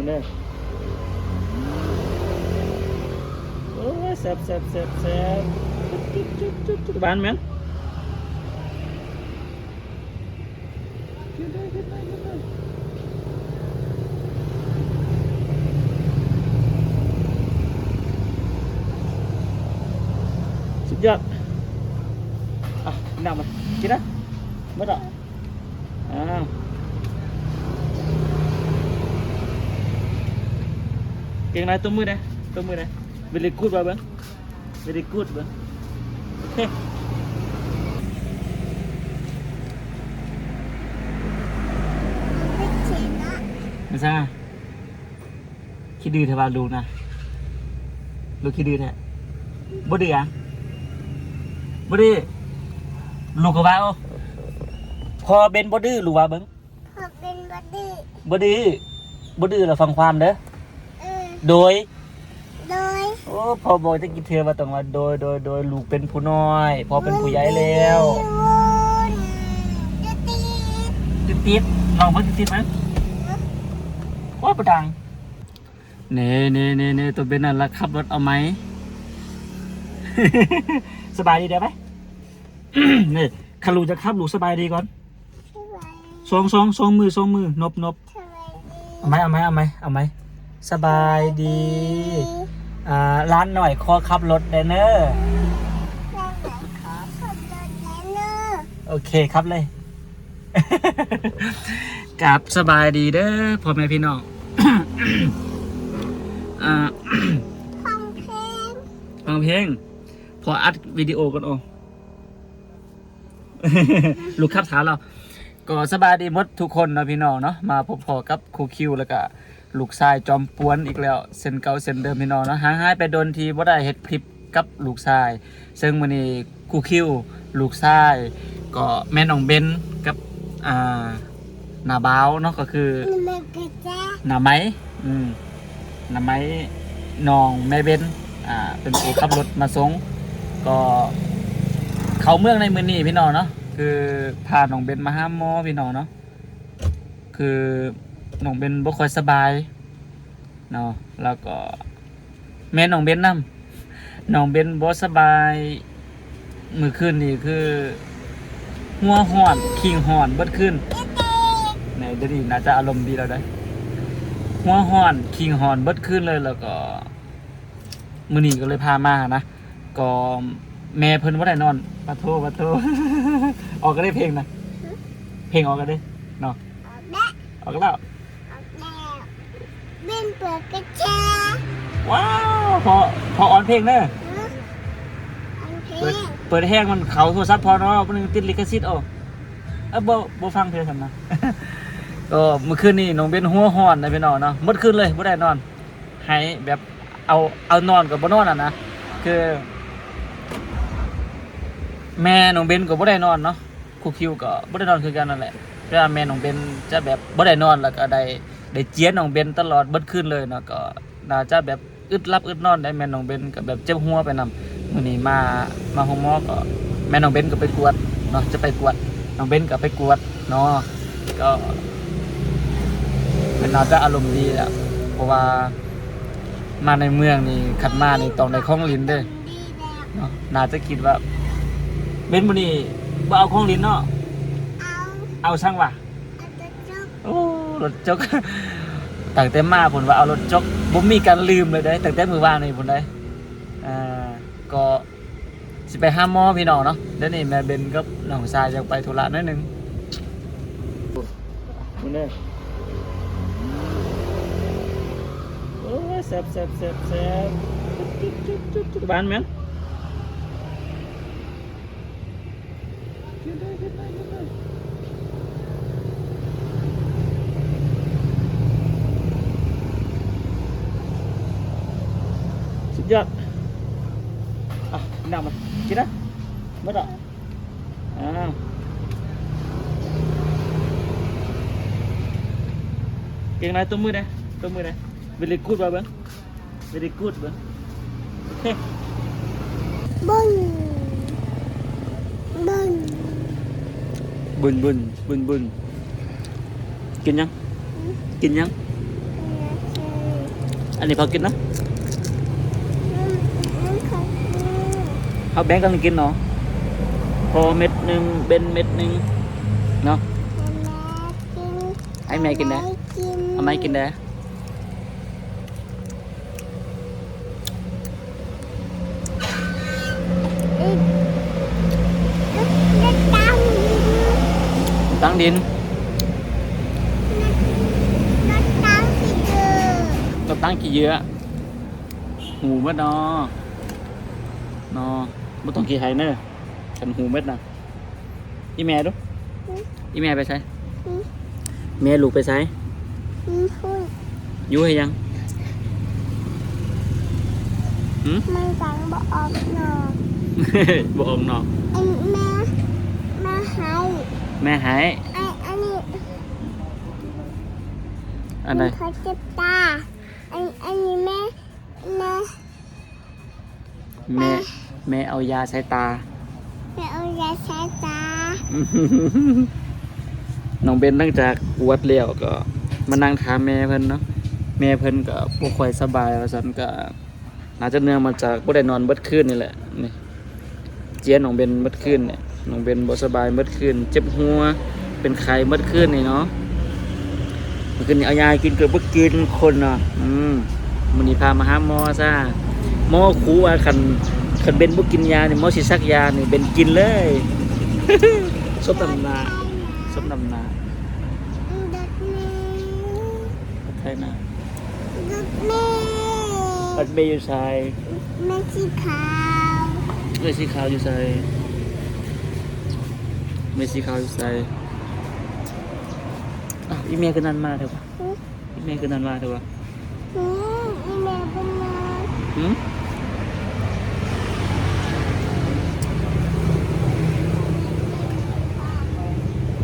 คุณเด้อโอ้ยแซ่บแซ่บแซ่บ เก่งไรตัวมือนะตัวมือนะ very good บ้าเบิ้ง very good เบิ้งโอเคไม่เขียนนะไม่ใช่คิดดื้อเถอะว่าลูกนะลูกคิดดื้อแท้บ่ดื้ออะบ่ดื้อลูกก็ว่าโอ้พอเป็นบ่ดื้อลูกว่าเบิ้งพอเป็นบอดี้บ่ดื้อบ่ดื้อเราฟังความเด้อเออ โดย โดย โอ้พอบอกจะกินเธอมาต้องว่าโดยโดยโดยลูกเป็นผู้น้อยพอเป็นผู้ใหญ่แล้วจะตีติดติดลองเพิ่งติดไหมว่าประดังเน่เน่เน่เน่ตัวเบนนั่นละขับรถเอาไหม สบายดีเด้ไหมนี่คารูจะขับลูกสบายดีก่อนสบายสองสองสองมือสองมือนบนบสบายดีเอาไหมเอาไหมเอาไหมเอาไหม สบายดี อ่า ร้านหน่อยคอขับรถเดนเนอร์เราไหนขอคนโดนแล้วเนอะโอเคครับเลย กับสบายดีเด้อพ่อแม่พี่น้องอ่าฟังเพลงฟังเพลง พออัดวิดีโอกันโอลูกครับถามเรา ก็สบายดีหมดทุกคนเนาะพี่น้องเนาะ มาพบพอกับครูคิวแล้วก็ ลูกชายจอมปวนอีกแล้วเส้นเก่าเส้นเดิมพี่น้องเนาะหางหายไปโดนทีบ่ได้เฮ็ดคลิปกับลูกชาย ซึ่งมื้อนี้ครูคิวลูกชายก็แม่น้องเบนกับอ่าหน้าบ้าวเนาะก็คือนาหน้าไม้อืมหน้าไม้น้องแม่เบนอ่าเป็นผู้ขับรถมาส่งก็เขาเมืองในมือนี้พี่น้องเนาะคือพาน้องเบนมาห้ามหมอพี่น้องเนาะคือ น้องเบนบ่ค่อยสบายเนาะแล้วก็แม่น้องเบนนํน้องเบนบ่สบายมือคืนนี่คือ หัวห่อนคิงห่อนเบิดขึ้นในเดี๋ยวนี้น่าจะอารมณ์ดีแล้วได้หัวห่อนคิงหอนเบิดขึ้นเลยแล้วก็มือนี้ก็เลยพามานะก็แม่เพิ่นว่าได้นอนปะโทปะโทออกก็ได้เพลงนะเพลงออกก็ได้เนาะเอาแม่ออกแล้วเอาแม่ เป็นเปิดกระจ้าว้าวพอพอออนเพลงเนอะฟังเพลเปิดงเปิดแห้งมันเขาโทรศัพท์พอเนาะมันงติดลิขสิทธิ์เอาเออบ่บ่ฟังเพลงทำนะก็เมื่อคืนนี้น้องเบนหัวห่อนนะพี่น้องเนาะหมดคืนเลยบ่ได้นอนให้แบบเอาเอานอนกับบ่นอนอะนะคือ แม่น้องเบนก็บ่ได้นอนเนาะครูคิวก็บ่ได้นอนคือกันนั่นแหละเวลาแม่น้องเบนจะแบบบ่ได้นอนแล้วก็ได้ ได้เจียนน้องเบนตลอดเบิดคืนเลยเนาะก็น่าจะแบบอึดรับอึดนอนได้แม่น้องเบนก็แบบเจ็บหัวไปนํมื้อนี้มามาห้องหมอก็แม่น้องเบนก็ไปกวดเนาะจะไปกวดน้องเบนก็ไปกวดเนาะก็เป็นน่าจะอารมณ์ดีแหละเพราะว่ามาในเมืองนี่ขัดมานี่ต้องได้ของลิ้นเด้อดีแล้วเนาะน่าจะคิดว่าเบนบุนี่บ่เอาของลิ้นเนาะเอาเอาช่างว่ะเอากระจกโอ้ รถจกตั้งแต่มาผลว่าเอารถจกบ่มีการลืมเลยได้ตั้งแต่มือวานนี่ผลได้อ่าก็สิไปห้ามมอพี่น้องเนาะเดี๋ยวนี้แม่เบนกับน้องชายจะไปธุระนิดนึงคุณเด้โอ้ยแซ่บแซ่บแซ่บแซ่บบ้านแม่น กินได้กินได้กินได้สุดยอด อะนั่งมากินนะไม่ต้องอ่าเก่งไรตัวมือนะตัวมือนะ very good บ้าเบิ้ง very good เบิ้งโอเคบึ้งบึ้งบุญบุญบุญ เอาแบงก์กันกินเนาะพอเม็ดหนึ่งเบนเม็ดหนึ่งเนาะให้แม่กินนะกินเอาไหมกินได้อืมแล้วตังค์ตั้งดินแล้วตังค์ที่เจอเราตั้งกี่เยอะหูเม็ดเนาะเนาะ ไม่ต้องกี่ไฮเนอร์ฉันหูเม็ดนะอีแม่ดูอีแม่ไปใช้อืมแม่ลูกไปใช้อืมพูดอยู่ให้ยังหืมมันสังบอกออกหนอบอกออกนอกอันแม่แม่ให้แม่หายไอ้อันนี้อันไหนเขาเจ็บตาอันอันนี้แม่แม่แม่ แม่เอายาใส่ตา แม่เอายาใช้ตา น้องเบนตั้งจากปวดเลี้ยวก็มานั่งถามแม่เพิ่นเนาะ แม่เพิ่นก็บ่ค่อยสบายว่าซั่นก็น่าจะเนื่องมาจากบ่ได้นอนเบิดคืนนี่แหละนี่เจียนน้องเบนเบิดคืนเนี่ยน้องเบนบ่สบายเบิดคืนเจ็บหัว เป็นไข้เบิดคืนนี่เนาะเมื่อคืนนี้เอายากินเกือบบ่กินคนเนาะอืมมื้อนี้พามาหาหมอซะหมอคูว่าคัน คันเบนบ่กินยาเนี่หมอสิซักยานี่เบนกินเลยสมน้ำนาสมน้ำนาม่ใช่นะดักแม่อัดเบย์อยู่ใส่แม่สีขาวเมสีขาวอยู่ใส่เมสีขาวอยู่ใส่อะอีเมลคือนันมาเถอะวะอีเมลคือนันมาเถอะวะอืมอีแม่เป็นนอน หืม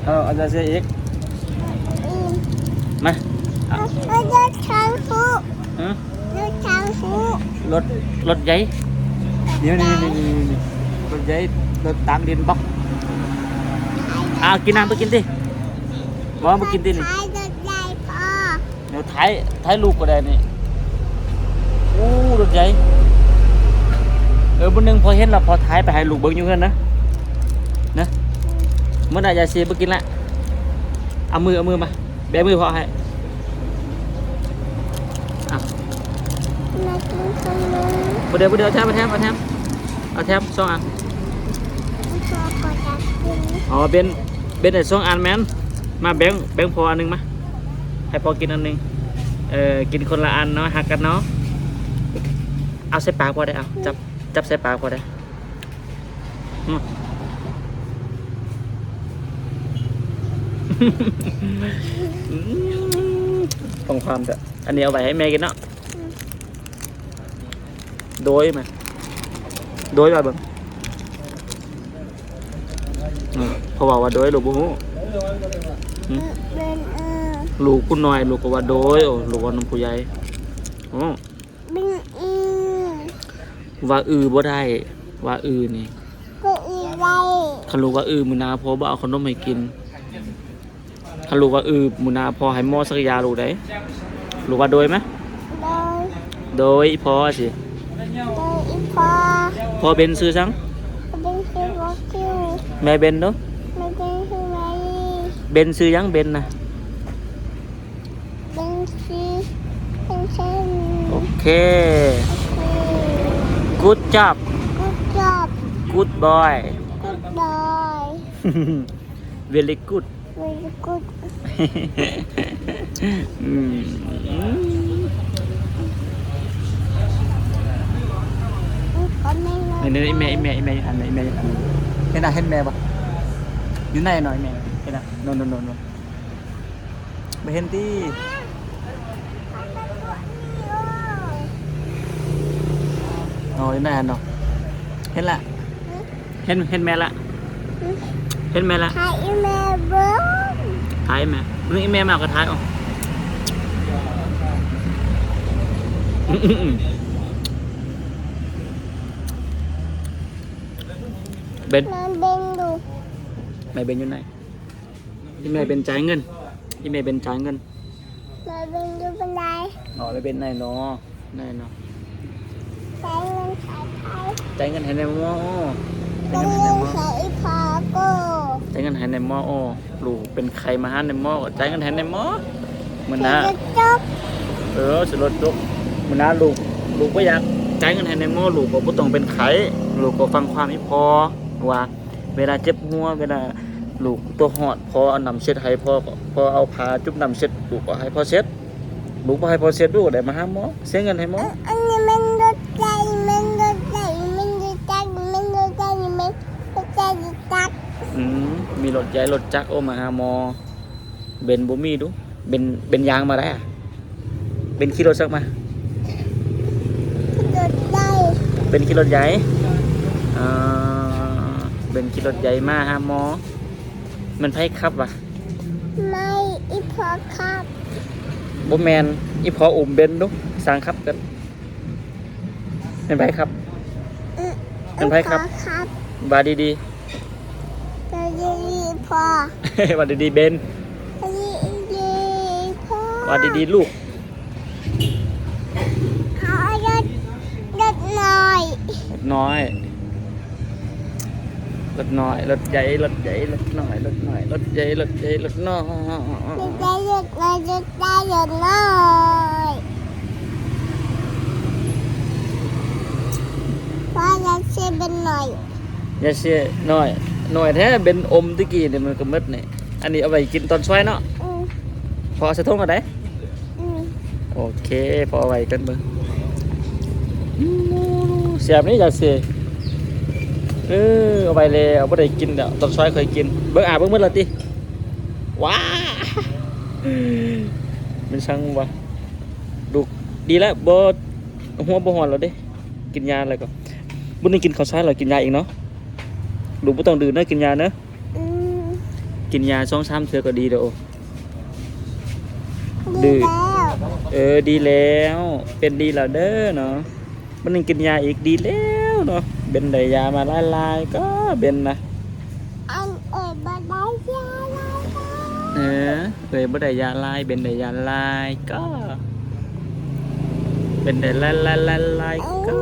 เอาอาจารย์เสียอีกอืมมาเอาเอารถทางฟูฮะรถทางฟูรถรถใหญ่นี่นี่นี่นี่นี่รถใหญ่รถตามดินบล็อกอ้าวกินน้ำไปกินดิบอกว่ามากินดินี่ท้ายรถใหญ่พอเดี๋ยวท้ายท้ายลูกก็ได้นี่โอ้รถใหญ่เออบนหนึ่งพอเห็นเราพอท้ายไปให้ลูกเบิ้งอยู่เงินนะนะ เมื่อไหร่ยายเสียไปกินละเอามือเอามือมาแบมือพอให้อะแม่กินขนมประเดี๋ยวประเดี๋ยวแทมเอาแทมเอาแทมเอาแทมสองอันพอก็จะกินอ๋อเบนเบนไอ้สองอันแมนมาแบงค์แบงค์พออันหนึงมาให้พอกินอันหนึงเออกินคนละอันเนาะหักกันเนาะเอาใส่ปากพอได้เอาจับจับใส่ปากพอได้ อืมอืมต้องความแต่อันนี้เอาไว้ให้แม่กินเนาะโดยมาโดยมาเบิ่งอืมเพราะว่าว่าโดยลูกบุ้งเป็นเออลูกคุณน้อยลูกก็ว่าโดยโอ้ลูกว่าน้ำผู้ใหญ่โอ้เป็นอือว่าอือบ่ได้ ว่าอือนี่ก็อีไรคันลูกว่าอือมือหนาพอบ่เอาขนมให้กิน คันลูกว่าอือมือหนาพอให้หมอสักยาลูกได้ลูกว่าโดยไหมโดยโดยพอสิโดยอีพอพอเบนซื้อซังเป็นคือวอคิวแม่เบนเนาะไม่เป็นคือไรเบนซื้อยังเบนนะเป็นคือเป็นเช่นโอเคคือ good job good job good boy good boy very good very good อืมก็ไม่รู้นี่นี่แม่แม่แม่อันไหนแม่อันนี้เห็นหน้าเห็นแม่ปะอ ยู่ไหนหน่อยแม่เห็นหน้าโนนโนนโนนโนนไม่เห็นที่อ๋ออยู่ไหนอันเนาะเห็นละเห็นเห็นแม่ละเห็นแม่ละถ่ายอีเมลเบิ้งท้ายแม่นึกอีแม่มาเอากระท้ายออกอื้ออื้ออื้อเบนมันเป็นดูแม่เบนอยู่ไหนอีแม่เป็นจ่ายเงินอีแม่เป็นจ่ายเงินมันเป็นดูเป็นไรนอนไม่เป็นไหนเนาะไหนเนาะใช้เงินขายไทยใจายเงินให้ในหม้อใจาย เป็นเงินให้เงิในหม้อขายพาโก้ใจายเงินให้ในหม้อโอ้ลูกเป็นใครมาหาในหม้อก็ใจายเงินให้ในหม้อมันนะจะจบเออสรถจุกมันนะลูกลูกก็อยากจ่ายเงินให้ในหม้อลูกก็บ่ต้องเป็นไข้ลูกก็ฟังความไม่พอว่า เวลาเจ็บหัวเวลาลูกตัวหอดพอเอานำเช็ดให้พ่อก็พอเอาผ้าจุ่มน้ำเช็ดลูกก็ให้พ่อเช็ดลูกบ่ให้พ่อเช็ดลูกก็ได้มาห้าหมอเสียเงินให้หมออันนี้มันรถใจมันรถใจมันรถใจมันรถใจมันรถใจจัก อืมมีรถใหญ่รถจักรโอมาหาหมอ เบนบ่มีดู เบนเบนยางมาได้อะเบนขี่รถสักมารถใจเป็นขี่รถใหญ่อ่าเป็นขี่รถใหญ่มาหาหมอ มันไผขับวะไม่อีพอครับบ่แมนอีพออุ่มเบนดูสร้างขับกันเป็นไผครับ เป็นไผครับ อีพอครับ บาดีดีจะยี พอๆบาดีดีๆเบนจะยียีพอบาดีดีๆลูกเขารถรถหน่อยรถน้อยรถน้อยรถใหญ่รถใหญ่รถน้อยรถน้อยรถใหญ่รถใหญ่รถน้อยรถใจรถหน่อยรถใจรถหน่อยพ่อจะเชื่อเป็นหน่อยอย่าเสียน้อย น้อยแท้เป็นอมตะกี้เนี่ยมันก็หมดนี่อันนี้เอาไปกินตอนช่วยเนาะอืมพอสะทงกันได้อืมโอเค พอไว้กันเบิ่งเสียบนี่อยากเสียเออเอาไปเลยเอาไปได้กินเดี๋ยวตอนซอยเคยกินเบิ่งอ่าเบิ่งมืดละติว้ามันช่างวะดูดีแล้วบ่หัวบ่หอนแล้วเด้กินยาอะไรก็บุญนี่กินข้าวสารหรอกินยาเองเนาะ ลูกบ่ต้องดื่มเนอะกินยาเนอะอืมกินยาสองสามเทื่อก็ดีเด้อโอดีแล้วเออดีแล้ว เป็นดีแล้วเด้อเนาะมันนึงกินยาอีกดีแล้วเนาะเป็นได้ยามาลายลายๆก็เป็นนะอันเอ๋ยบได้ยาแล้วเออเคยบ่ได้ยาลายเป็นได้ยาลายก็เป็นได้ลายลายลายลายอัก็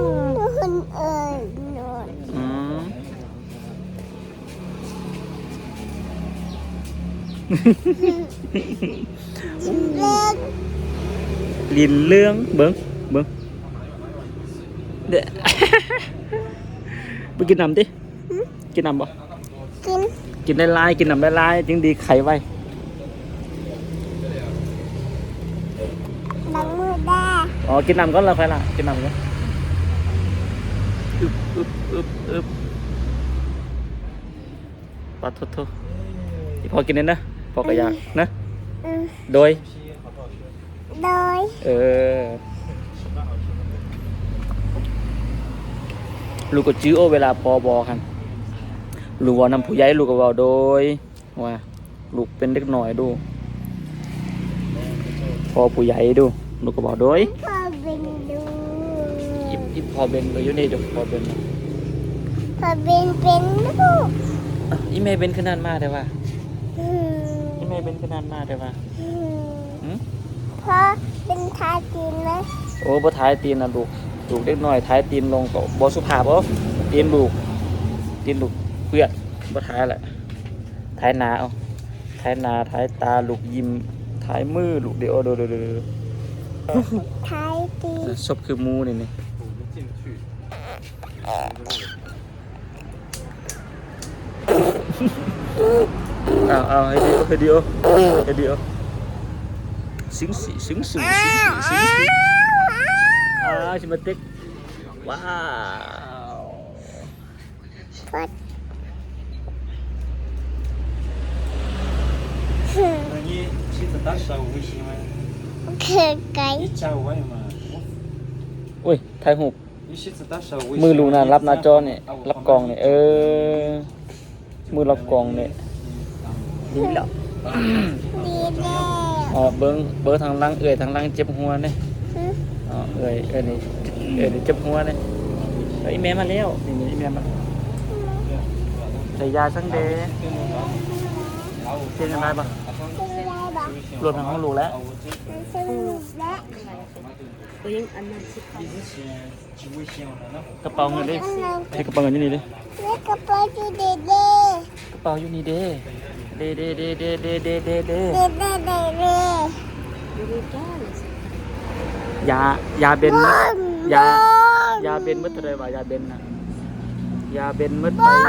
นเอ๋ย ลินเรื่องเบิ้งเบิ้งเด้ไปกินน้ำดิ กินน้ำบ่กิน กินได้ลายกินน้ำได้ลายจึงดีไขไว้ล้างมือได้อ๋อ กินน้ำก่อนแล้วค่อยละกินน้ำก่อนอึบอึบอึบอึบปัดทษโทษอีพอกินเนี่ยนะ พอก็อยากนะอืมโดย โดย เออ ลูกก็จื้อโอเวลาพอบอกันลูกเว่านำผู้ใหญ่ลูกก็เว่าโดยว่าลูกเป็นเด็กหน่อยดู พอผู้ใหญ่ดู ลูกก็บอกโดยพ่อเป็นดูอีอีพอเบนก็อยู่นี่จ้ะพอเบนพ่อเป็นเป็นลูกอะอีเมย์เป็นขนาดมากแต่ว่าอืมอีเมย์เป็นขนาดมากแต่ว่าอืมหืมพ่อเป็นทาจีนไหมโอ้บ่ท้ายตีนนะลูกลูกเด็กน้อยท้ายตีนลงก็บ่สุภาพบ่ตีนลูกตีนลูกเพื่อนบ่ท้ายแหละท้ายหนาเอาท้ายหนาท้ายตาลูกยิ้มท้ายมือลูกเดี๋ยวเดี๋ยวเดี๋ยวเดี๋ยวเดี๋ยวทายจีนศพคือหมูนี่นี่เอาเอาให้ดีให้ดีให้ดีสิงสิสิงสิงสิงสิสิงสิ อ่าชิมาติกว้าว พ่อ 你妻子打小微信吗？ คือไก่ 你加我呀嘛？ อุ้ยถ่ายหูป 你妻子打小微信。 มือลูกน่ะรับหน้าจอเนี่ยรับกล่องเนี่ยเออ มือรับกล่องเนี่ย ดีหรอกดีแน่อ๋อเบิ้งเบิ้งทางล่างเอื่อยทางล่างเจ็บหัวเนี่ยอ๋อเอื่อยเอื่อยนี่เอื่อยนี่เจ็บหัวเนี่ยไอ้แม่มาแล้วนี่นี่แม่มาใส่ยาสั่งเดย์เช่นอะไรบ้างรวมทั้งของลูกแล้วกระเป๋าเงินดิใช้กระเป๋าเงินอยู่นี่ดิกระเป๋าอยู่นี่ด้กระเป๋าอยู่นี่ด้ เด้เด้เด้เด้เด้เด้เด้เด้เด็ดเด็ดเด็ดเด็ดดูดีจ้าเลยายาเบนยายาเบนมืดเท่าไหรวะยาเบนนะยาเบนมืดไปอล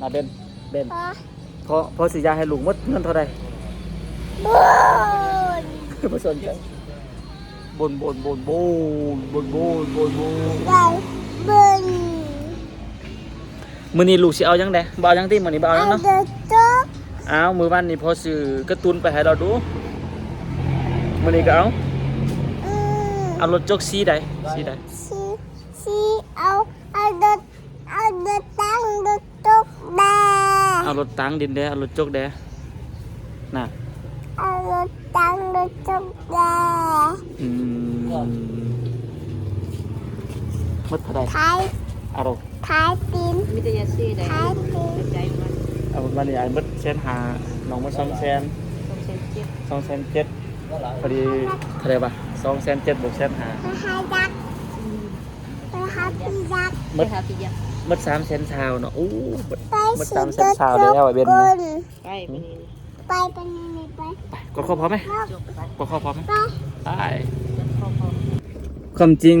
นาเบนเบนพอพอสิยาให้ลูกมืดเงินเท่าไรบอลไม่สนใจบนบนบนบนบนบนบนบนไก่บอล มื้อนี้ลูกสิเอายังไดบ่เอายังติมื้อนี้บ่เอาอัยังนเนาะเดอร์จ๊อกเอามื้อวันนี้พอซื้อการ์ตูนไปให้เราดูมื้อนี้ก็เอาอืมเอารถจกสีใดสีใดชีชีเอาเอาเดอร์เอาเดอร์ตั้งเดอร์จ๊อกแดเอารถตังดินแดเอารถจกแดน่ะเอาเดอร์ตั้งเดอร์จ๊อกแดอืมมืดเท่าใดท้ายเอารถ ท้ายตีนมีแต่ยาซีได้ท้ายตีนใจมันเอาวันนี้ไอ้มืดเส้นหาน้องมา2แสนต้องเซ็นเจ็ด2แสนเจ็ดพอดีเท่าไหร่บ่2แสนเจ็ดบวกแสนหาไปหายักษ์ไปหาพี่ยักษ์ไปหาพี่ยักษ์มืด3แสนชาวเนาะอู้มืดไปมันสิตามเดเส้นอร์ทางจ๊อกแล้วไอ้เบนกนไปไปนี่ไปไปนี่นี่ไปไปกดข้อพร้อมไหมจบไปกดข้อพร้อมไหมไปไปพอพอความจริง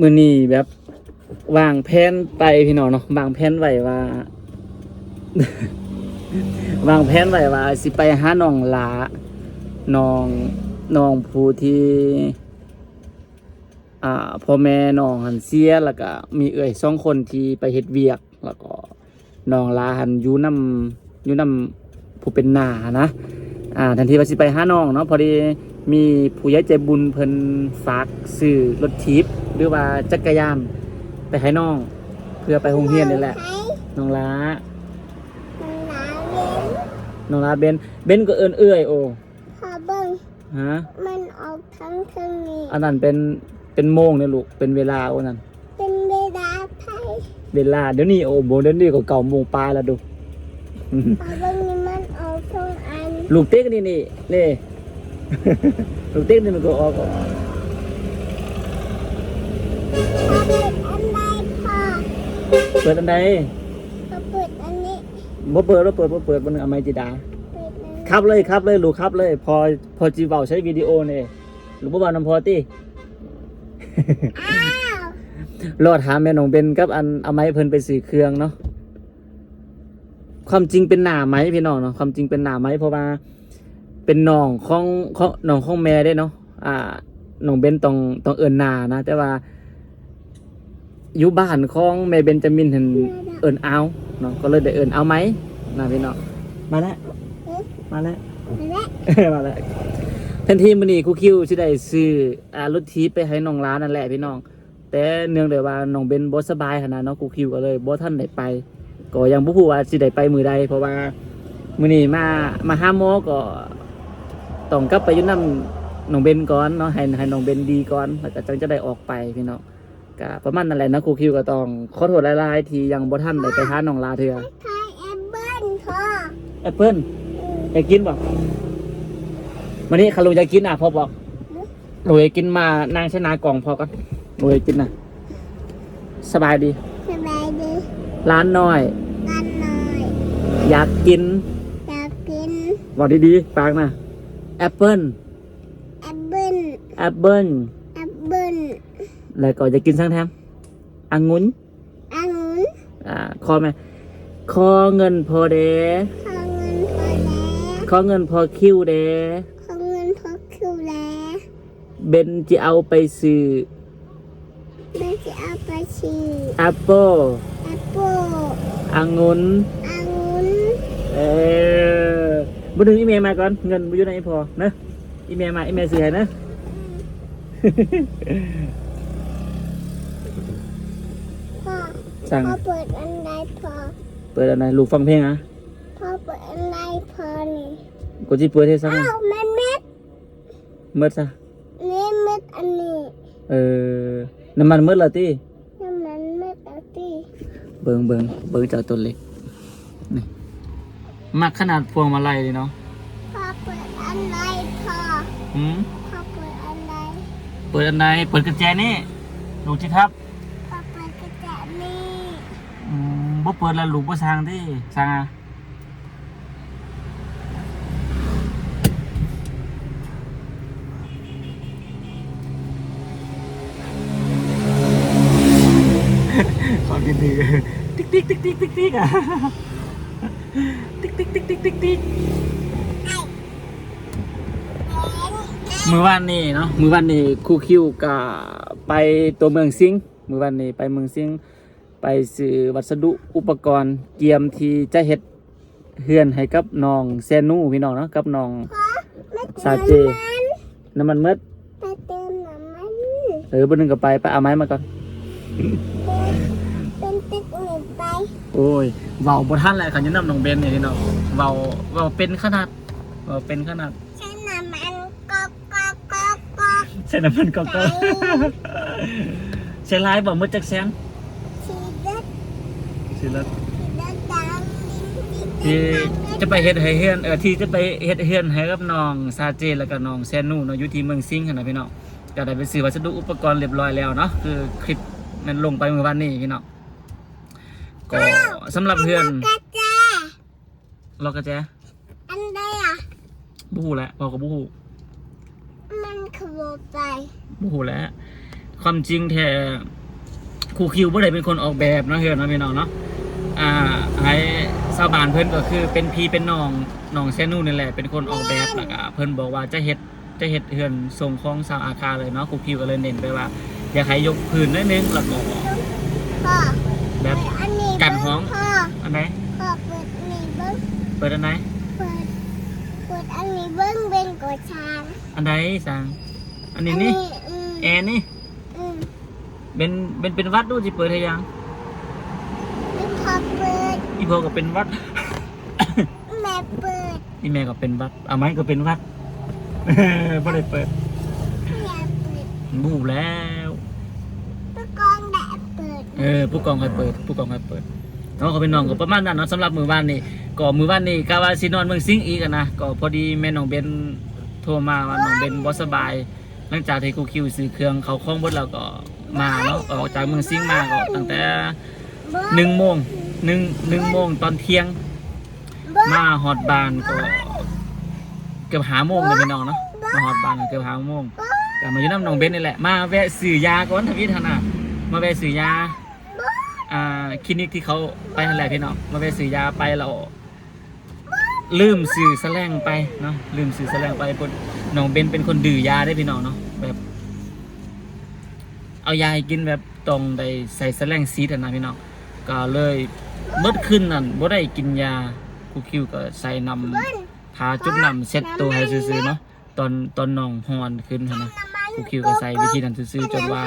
มือนี้แบบ วางแผนไปพี่น้องเนาะวางแผนไว้ว่า วางแผนไว้ว่า สิไปหาน้องหลาน้องน้องผู้ที่อ่าพ่อแม่น้องหันเสียแล้วก็มีเอ่ยสองคนที่ไปเฮ็ดเวียก แล้วก็น้องลาหันอยู่นํอยู่นํผู้เป็นหน้านะอ่าทันทีว่าสิไปหาน้องเนาะพอดีมีผู้ใหญ่ใจบุญเพิ่นฝากซื้อรถทิปหรือว่าจักรยาน ไปให้น้อง เพื่อไปโรงเรียนนี่แหละให้น้องลามันหนาเว้นน้องลาเบนเบนก็เอิ้นเอื้อยโอพอเบิ้งฮะ มันออกทั้งเครื่องนี้อันนั้นเป็นเป็นโมงเนี่ยลูก เป็นเวลาโอนั่น เป็นเวลาไพ่เวลาเดี๋ยวนี้โอ้โหเดี๋ยวนี้ก็เก่าโมงปลายแล้วดู พอเบิ้งนี่มันออกสองอัน ลูกเต็กนี่นี่นี่ ลูกเต็กนี่มันก็ออกพอเปิดอันใดพอ เปิดอันใดพอเปิดอันนี้บ่เปิดบ่เปิดบ่เปิดบ่นึงเอาไม้จิดาเปิดอันนี้ครับเลยครับเลยลูกครับเลย พอพอจีเบาใช้วิดีโอเนี่ยลูกบ่เบาน้ำพอติ อ้าวรอถามแม่น้องเบนกับอันเอาไม้เพิ่นไปสื่อเครื่องเนาะความจริงเป็นหน้าไม้พี่น้องเนาะความจริงเป็นหน้าไม้เพราะว่า เป็นน้องของของน้องของแม่ได้เนาะอ่าน้องเบนต้องต้องเอิ้นหน้านะ แต่ว่า อยู่บ้านของแม่เบนจามินเห็นเอิ้นเอาเนาะก็เลยได้เอิ้นเอาไหมนะพี่น้องมาแล้วมาแล้วและมาแล้วทันทีมื้อนี้ครูคิวสิได้ซื้ออ่ารถทีปไปให้น้องร้านนั่นแหละพี่น้อง แต่เนื่องด้วยว่าน้องเบนบ่สบายขนาดเนาะครูคิวก็เลยบ่ทันได้ไป ก็ยังบ่ฮู้ว่าสิได้ไปมื้อใดเพราะว่ามื้อนี้มามาหาหมอก็ต้องกลับไปอยู่นํน้องเบนก่อนเนาะให้ให้น้องเบนดีก่อนแล้วก็จังจะได้ออกไปพี่น้อง ก็ประมาณนั่นแหละนะครูคิวก็ต้องขอโทษหลายๆที่ยังบ่ทันได้ไปหาน้องลาเทื่อทายแอปเบิ้ลพอแอปเปิ้ลอยากกินบ่วันนี้คารุอยากกินอะพ่อบอกหนูอยากกินมานางชนะกล่องพอก่อนหนูอยากกินน่ะ สบายดี สบายดี ร้านน้อยกันหน่อย อยากกิน อยากกิน บอกดีๆปากนะแอปเปิ้ลแอปเบิ้ลแอปเปิ้ลแอปเบิ้ล แล้วก็อยากกินสังแถมองุ่นองุ่นอ่าคอไหมคอเงินพอเดขอเงินพอแล้วคอเงินพอคิวเดขอเงินพอคิวแล้วเบนจะเอาไปซื้อแม่จะเอาไปฉีดแอปเปิ้ลแอปเปิ้ลองุ่นองุ่นเออบุดึงอีเมลมาก่อนเงินบุอยู่ในพอเนอะอีเมลมาอีเมลสื่อให้นะ พ่อ สั่ง พ่อเปิดอันใดพอเปิดอะไรลูกฟังเพลงอะพ่อเปิดอันใดพอนี่กูจะเปิดให้สั่งอ้าวแม่เม็ดเมื่อซะนี่เม็ดอันนี้เออน้ำมันเมื่อละตีน้ำมันเม็ดอันที่เบิงเบิงเบิงจากตัวเล็กนี่มักขนาดพวงมาลัยเลยเนาะพ่อเปิดอันไหนพ่อหืมพ่อเปิดอันไหนเปิดอันไหนเปิดกุญแจนี่ลูกจิครับ บ่เปิดแล้วลูกบ่สร้างที่สร้างอะความคิดดีติ๊กติ๊กติ๊กติ๊กติ๊กติ๊กอะติ๊กติ๊กติ๊กติ๊กติ๊กติ๊กมือวันนี้เนาะมือวันนี้ครูคิวกับไปตัวเมืองซิงมือวันนี้ไปเมืองซิง ไปซื้อวัสดุอุปกรณ์เกียมที่จะเฮ็ดเฮือนให้กับน้องแซนูพี่น้องเนาะกับน้องพ่อไม่เติมซาเจน้ำมันเมดไปเติมน้ำมันเออบ่นึงก็ไปไปเอาไม้มาก่อนเป็นติ๊กหนึ่งไปโอ้ยเว้าบ่ทันแหละคันอยู่นำน้องเบนนี่พี่น้องเว้าเว้าเป็นขนาดเว้าเป็นขนาดใช้น้ำมันก๊อกก๊อกก๊อกก๊อกใส่น้ำมันก็ก็ใส่ลายบ่มืดจักแสนชีวิต สิละชีวิตดังดิ้นที่จะไปเฮ็ดให้เฮือนเออที่จะไปเฮ็ดเฮือนให้กับน้องซาเจแล้วก็น้องแซนูเนาะอยู่ที่เมืองซิงห์หั่นน่ะพี่น้องก็ได้ไปซื้อวัสดุอุปกรณ์เรียบร้อยแล้วเนาะคือคลิปมันลงไปเมื่อวานนี้พี่น้องก็สำหรับเฮือนกระจาล็อกกระแจอันใดอะบ่ฮู้แหละบอกก็บ่ฮู้มันขบไปโอ้โหแล้วความจริงแท้ ครูคิวบ่ได้เป็นคนออกแบบเนาะเฮือนเนาะพี่น้องเนาะอ่าให้ชาวบ้านเพิ่นก็คือเป็นพี่เป็นน้องน้องแซนูนี่แหละเป็นคนออกแบบแล้วก็เพิ่นบอกว่าจะเฮ็ดจะเฮ็ดเฮือนทรงของสาวอาคาเลยเนาะครูคิวก็เลยเน้นไปว่า อยากให้ยกพื้นนิดนึงแล้วก็พ่อแบบอันนี้กันห้องพ่ออันไหนพ่อเปิดนี่เบิ้งเปิดอันไหนเปิดเปิดอันนี้เบิ้งเป็นกดชางอันไหนสั่งอันนี้นี่อืมแอร์นี่อืม เป็นเป็นเป็นวัดดูสิเปิดให้ยังเป็นพ่อเปิดอีพ่อก็เป็นวัด แม่เปิดนี่แม่ก็เป็นวัดเอาไม้ก็เป็นวัดบ่ได้เปิดแม่เปิดบูแล้วตะกองแดดเปิดเออผู้กองใครเปิด ผู้กองใครเปิดน้องเขาเป็นน้องก็ประมาณนั้นเนาะสำหรับมือวานนี่ก็มือวานนี่กะว่าสินอนเมืองซิงห์อีกอะนะก็พอดีแม่น้องเบนโทรมาว่าน้องเบนบ่สบาย หลังจากที่ครูคิวซื้อเครื่องเขาคล้องเบดแล้วก็ มาเนาะออกจากเมืองซิงมาก็ตั้งแต่หนึ่งโมงหนึ่งหนึ่งโมงตอนเที่ยง มาฮอดบานก็เกือบหาโมงเลยพี่น้องเนาะมาฮอดบานเกือบหาโมงก็มาอยู่น้ำน้องเบนนี่แหละมาแวะซื้อยาก่อนทวีธนามาแวะซื้อยาอ่าคลินิกที่เขาไปนั่นแหละพี่น้องมาแวะซื้อยาไปเราลืมซื้อแสลงไปเนาะลืมซื้อแสลงไปเพราะน้องเบนเป็นคนดื้อยาได้พี่น้องเนาะแบบ เอายาให้กินแบบตรงได้ใส่แสลงซีดอะนะพี่น้องก็เลยเบิดขึ้นนั่นบ่ได้กินยาครูคิวก็ใส่นำเบิ้งทาจุดนำเซ็ตตัวให้ซื่อๆเนาะตอนตอนน้องฮอนขึ้นหั่นนะน้ำมันครูคิวก็ใส่วิธีนั้นซื่อๆจนว่า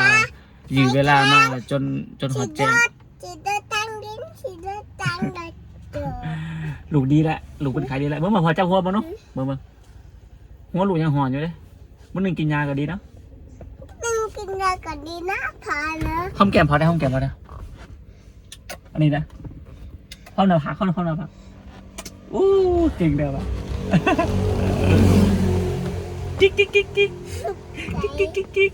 ยื้อเวลามาจนจนหอดแจ้งสีเดือดตังดิ้นสีเดือดตังเดือดเดือดลูกดีแหละลูกเป็นขายดีแหละเมื่อมาพอเจ้าหัวบ่เนาะเมื่อมาหัวลูกยังหอนอยู่เลยมันนึงกินยาก็ดีเนาะนึ่ งานก่อนดีนะพานะห้องแก้มพอได้ห้องแก้มพอได้อันนี้นะห้องหน้าผาห้องห้องหน้าผาอู้เก่งเดียวะกิ๊กกิ๊กกิ๊กกิ๊กกิ๊กกิ๊กกิ๊ก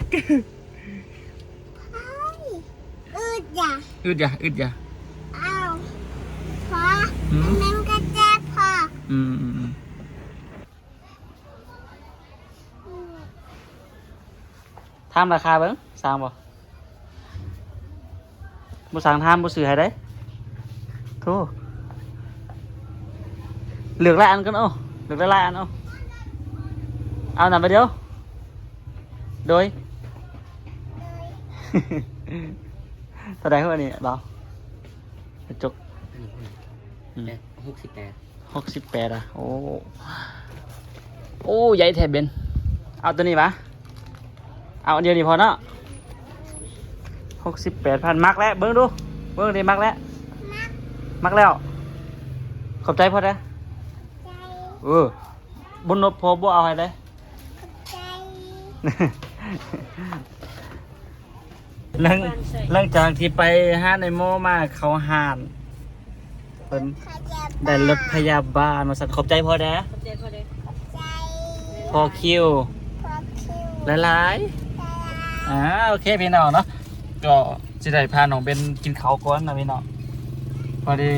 อึดอย่าอึดอย่าอึดอย่าอ้าวพอมันก็แจ็บพออืม อืมอืมทำราคาเบิ้งสร้างบ่บ่สั่งทำบ่ซื้อให้ได้โธ่เหลือกหลายอันกันเอาเหลือกหลายอันเอาเอาหน่ะไปเดียวโดยเท่าไหร่ครับอันนี้บ่าวกระจกอืมหกสิบแปดหกสิบแปดอะ โอ้ โอ้ ใหญ่แทบเบน เอาตัวนี้ปะ เอาอันเดียวนี่พอเนาะหกสิบแปดพันมักแล้วเบิ้งดู เบิ้งดีมักแล้ว มักแล้ว ขอบใจพอได้อใจเออบุญนบพอบ่เอาให้ได้อใจหลังหลังจากที่ไปห้าในโมมาเขาหานเพิ่นขยับได้รถพยาบาลมาสั่นขอบใจพอแด้ขอบใจพอเลยใจพอคิวพอคิวหลายๆ อ่าโอเคพี่น้องเนาะก็สิได้พาน้องเบนกินข้าวก่อนนะพี่น้องพอดี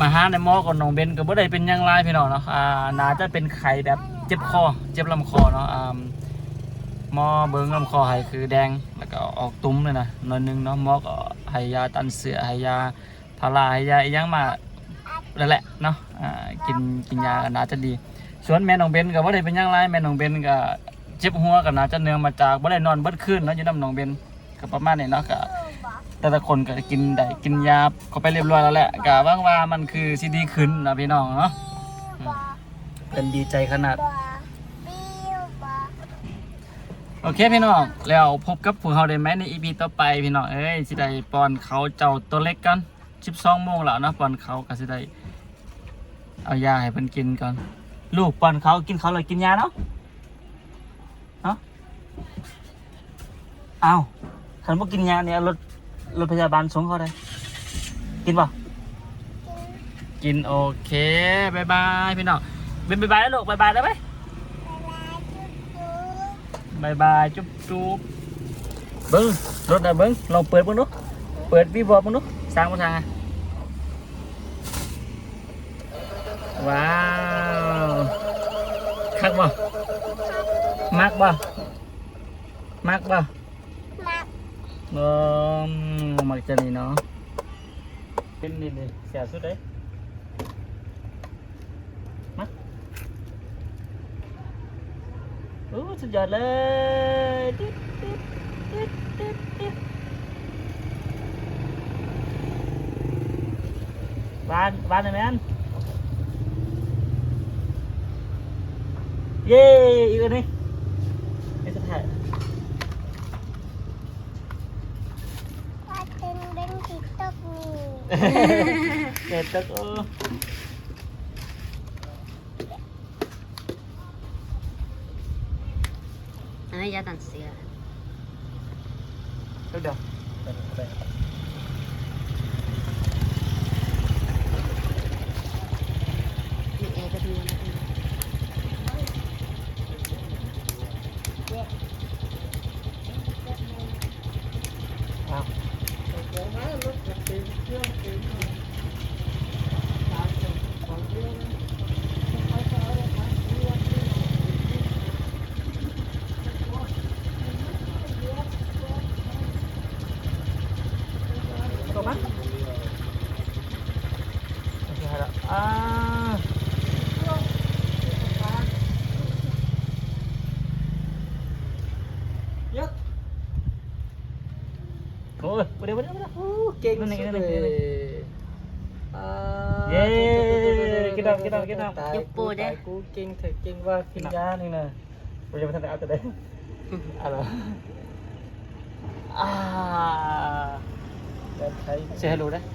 มาหาในหมอก่อนน้องเบนก็บ่ได้เป็นยังไรพี่น้องเนาะอ่าน่าจะเป็นไข้แบบเจ็บคอเจ็บลำคอเนาะอ่าหมอเบิ่งลำคอให้คือแดงแล้วก็ออกตุ้มเลยนะนอยนึงเนาะหมอก็ให้ยาตันเสือให้ยาพาราให้ยาอีหยังมาแล้วแหละเนาะอ่ากินกินยาก็น่าจะดีส่วนแม่น้องเบนก็บ่ได้เป็นยังไรแม่น้องเบนก็ เจ็บหัวก็น่าจะเนื่องมาจากบ่ได้นอนเบิดคืนเนาะอยู่น้ำน้องเบนก็ประมาณนี้เนาะก็แต่ละคนก็กินได้กินยาก็ไปเรียบร้อยแล้วแหละก็หวังว่ามันคือสิดีขึ้นนะพี่น้องเนาะอืมเป็นดีใจขนาดบอบิวบอโอเคพี่น้องแล้วพบกับพวกเราได้ไหมใน EP ต่อไปพี่น้องเอ้ยสิได้ป้อนเขาเจ้าตัวเล็กกัน12โมงแล้วเนาะป้อนเขาก็สิได้เอายาให้เพิ่นกินก่อนลูกป้อนเขากินเขาเลยกินยาเนาะเนาะเอาคันบ่กินยาเนี่ยรถรถพยาบาลส่งเขาได้ กินป่ะกินโอเคบายบายพี่น้องเป็นบายบายแล้วลูกบายบายได้ไหมเวลาจุ๊บจุ๊บบายบายจุ๊บจุ๊บเบิ้งรถนะเบิ้งลองเปิดเบิ้งดูเปิดวีบอเบิ้งดูสร้างมาทางอะว้าวคักบ่มักบ่ มักบ่มาเออมักจะนี่เนาะเป็นนี่นี่เสียสุดเลยมาโอ้สุดยอดเลยติ๊ดติ๊ดติ๊ดติ๊ดติ๊ดหวานหวานเลยแมนเย้อีกอันหนึงนี่สุดท้าย ว่าเป็นเป็นติ๊กต็อกนี่ เด็ดตึกเอออันนี้ยาตันเสือ เดี๋ยวเดี๋ยวเดี๋ยวเดี๋ยว มีแอร์ก็ดีนะ อ้าวตัวมั้ยโอเคแล้วอ่าโอ้ยเดี๋ยวเดี๋ยวเดี๋ยวเก่งนั่นสุเองดนั่นเลเองนั่นเอ